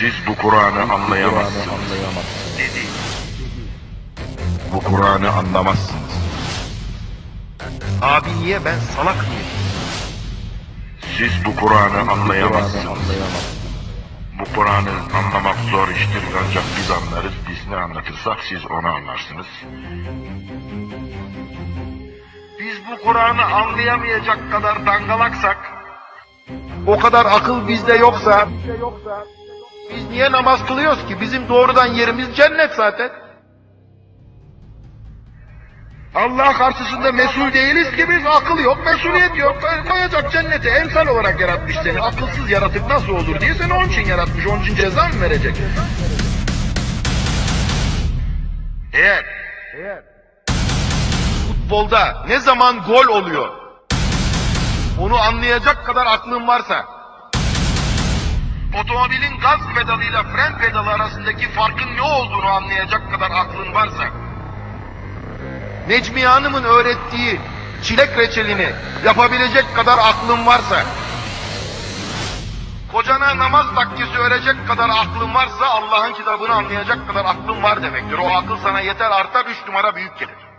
Siz bu Kur'an'ı anlayamazsınız. Dedi. Bu Kur'an'ı anlamazsınız. Abi niye ben salak mıyım? Siz bu Kur'an'ı anlayamazsınız. Bu Kur'an'ı anlamak zor iştir ancak biz anlarız. Biz ne anlatırsak siz onu anlarsınız. Biz bu Kur'an'ı anlayamayacak kadar dangalaksak, O kadar akıl bizde yoksa biz niye namaz kılıyoruz ki? Bizim doğrudan yerimiz cennet zaten. Allah karşısında mesul değiliz ki biz akıl yok, mesuliyet yok. Koy- Koyacak cennete emsal olarak yaratmış seni. Akılsız yaratık nasıl olur diye seni onun için yaratmış. Onun için ceza mı verecek? Eğer futbolda ne zaman gol oluyor onu anlayacak kadar aklın varsa otomobilin gaz pedalıyla fren pedalı arasındaki farkın ne olduğunu anlayacak kadar aklın varsa Necmiye Hanım'ın öğrettiği çilek reçelini yapabilecek kadar aklın varsa kocana namaz takkesi örecek kadar aklın varsa Allah'ın kitabını anlayacak kadar aklın var demektir. O akıl sana yeter artar üç numara büyük gelir.